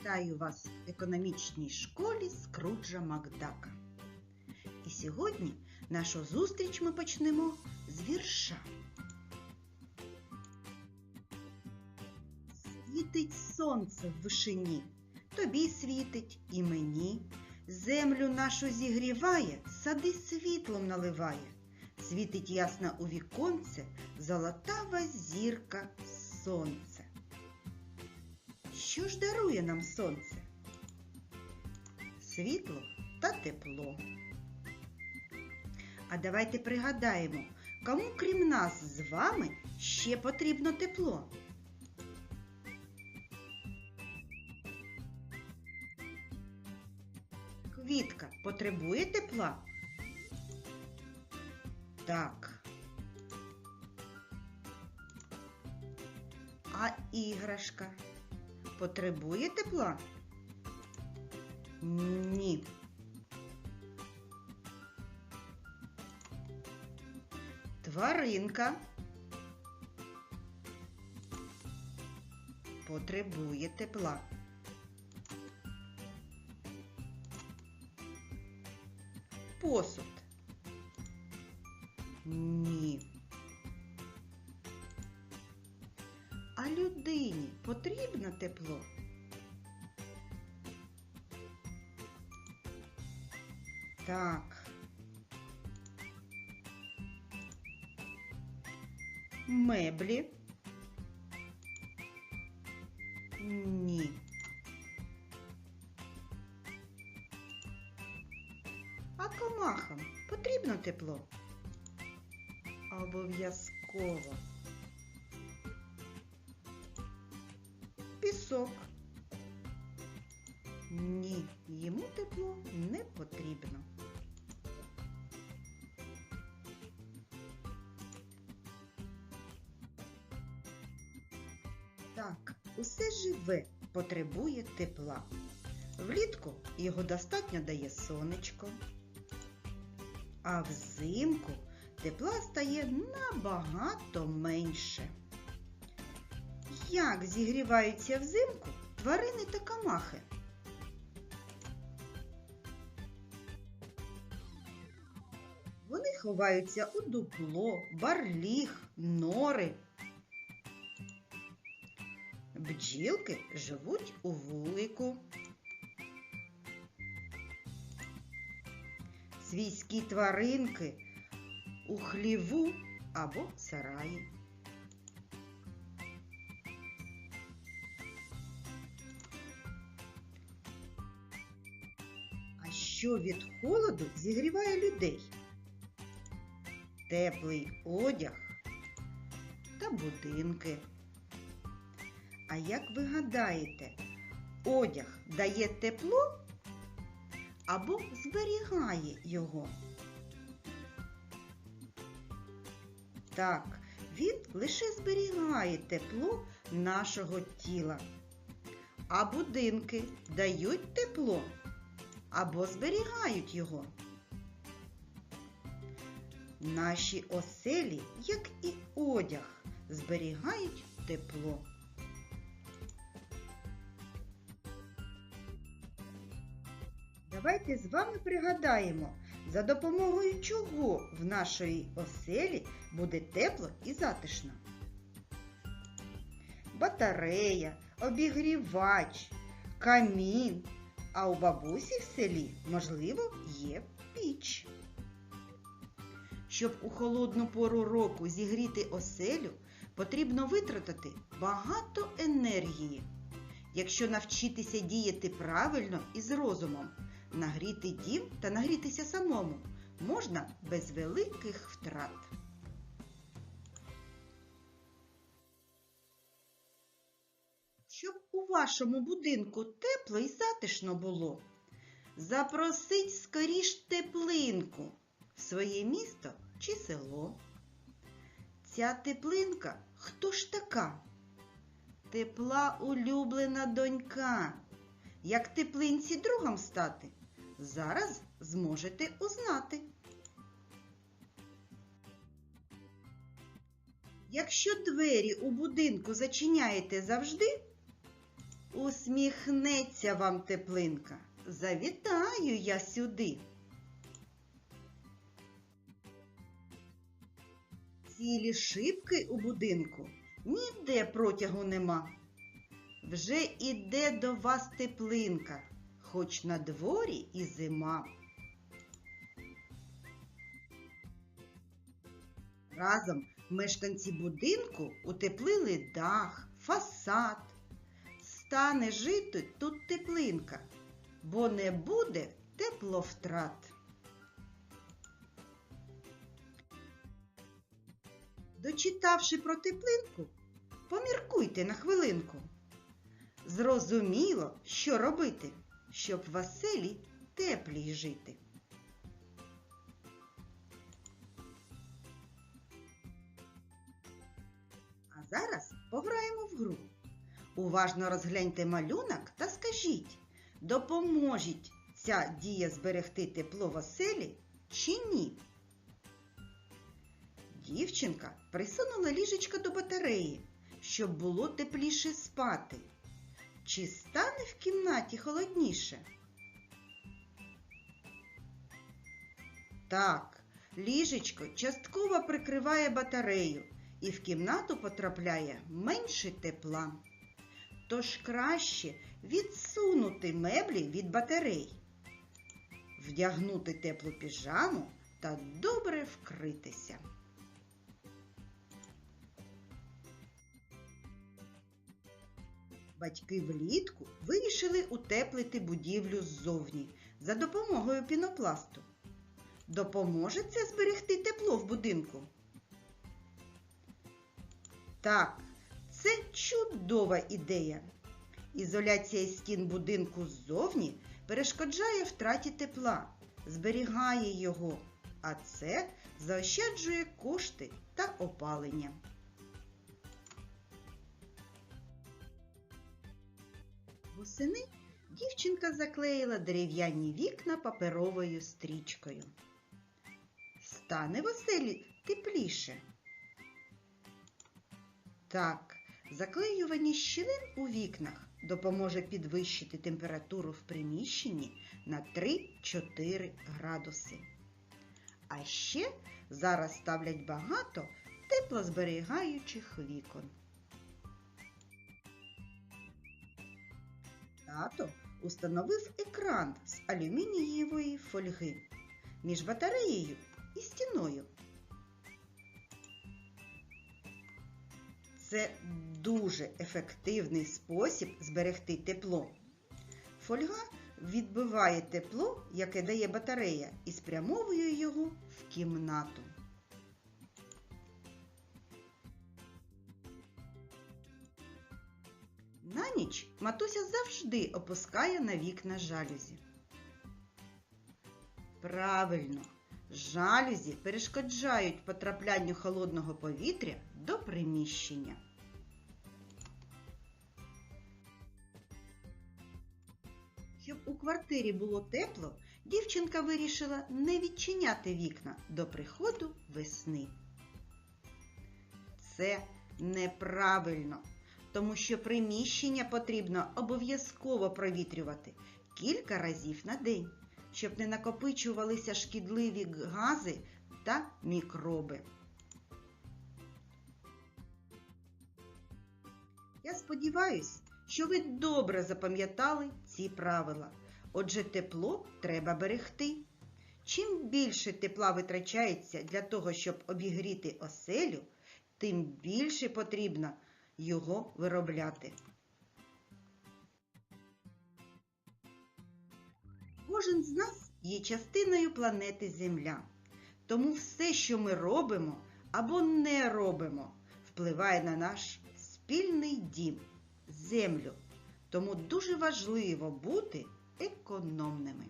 Вітаю вас в економічній школі Скруджа Макдака. І сьогодні нашу зустріч ми почнемо з вірша. Світить сонце в вишині, тобі світить і мені. Землю нашу зігріває, сади світлом наливає. Світить ясно у віконце золотава зірка сонце. Що ж дарує нам сонце? Світло та тепло. А давайте пригадаємо, кому крім нас з вами ще потрібно тепло. Квітка потребує тепла? Так. А іграшка потребує тепла? Ні. Тваринка потребує тепла. Посуд. Ні. Потрібно тепло? Так. Меблі? Ні. А комахам потрібно тепло? Обов'язково. Пісок. Ні, йому тепло не потрібно. Так, усе живе потребує тепла. Влітку його достатньо дає сонечко, а взимку тепла стає набагато менше. Як зігріваються взимку тварини та камахи? Вони ховаються у дупло, барліг, нори. Бджілки живуть у вулику. Свійські тваринки у хліву або сараї. Що від холоду зігріває людей? Теплий одяг та будинки. А як ви гадаєте, одяг дає тепло або зберігає його? Так, він лише зберігає тепло нашого тіла. А будинки дають тепло або зберігають його. Наші оселі, як і одяг, зберігають тепло. Давайте з вами пригадаємо, за допомогою чого в нашої оселі буде тепло і затишно. Батарея, обігрівач, камін, а у бабусі в селі, можливо, є піч. Щоб у холодну пору року зігріти оселю, потрібно витратити багато енергії. Якщо навчитися діяти правильно і з розумом, нагріти дім та нагрітися самому можна без великих втрат. У вашому будинку тепло і затишно було, запросить скоріш теплинку в своє місто чи село. Ця теплинка хто ж така? Тепла улюблена донька. Як теплинці другом стати, зараз зможете узнати. Якщо двері у будинку зачиняєте завжди, Усміхнеться вам теплинка. Завітаю я сюди. Цілі шибки у будинку ніде протягу нема. Вже іде до вас теплинка, хоч на дворі і зима. Разом мешканці будинку утеплили дах, фасад. Стане жити тут теплинка, бо не буде тепловтрат. Дочитавши про теплинку, поміркуйте на хвилинку. Зрозуміло, що робити, щоб в оселі теплій жити. А зараз пограємо в гру. Уважно розгляньте малюнок та скажіть, допоможіть ця дія зберегти тепло в оселі чи ні? Дівчинка присунула ліжечко до батареї, щоб було тепліше спати. Чи стане в кімнаті холодніше? Так, ліжечко частково прикриває батарею і в кімнату потрапляє менше тепла. Тож краще відсунути меблі від батарей, вдягнути теплу піжаму та добре вкритися. Батьки влітку вирішили утеплити будівлю ззовні за допомогою пінопласту. Допоможе це зберегти тепло в будинку? Так, це чудова ідея. Ізоляція стін будинку ззовні перешкоджає втраті тепла, зберігає його, а це заощаджує кошти та опалення. Восени дівчинка заклеїла дерев'яні вікна паперовою стрічкою. Стане в оселі тепліше. Так, заклеювання щілин у вікнах допоможе підвищити температуру в приміщенні на 3-4 градуси. А ще зараз ставлять багато теплозберігаючих вікон. Тато установив екран з алюмінієвої фольги між батареєю і стіною. Це дуже ефективний спосіб зберегти тепло. Фольга відбиває тепло, яке дає батарея, і спрямовує його в кімнату. На ніч матуся завжди опускає на вікна жалюзі. Правильно, жалюзі перешкоджають потраплянню холодного повітря до приміщення. Щоб у квартирі було тепло, дівчинка вирішила не відчиняти вікна до приходу весни. Це неправильно, тому що приміщення потрібно обов'язково провітрювати кілька разів на день, щоб не накопичувалися шкідливі гази та мікроби. Я сподіваюся, що ви добре запам'ятали ці правила. Отже, тепло треба берегти. Чим більше тепла витрачається для того, щоб обігріти оселю, тим більше потрібно його виробляти. Кожен з нас є частиною планети Земля. Тому все, що ми робимо або не робимо, впливає на наш спільний дім, землю. Тому дуже важливо бути економними.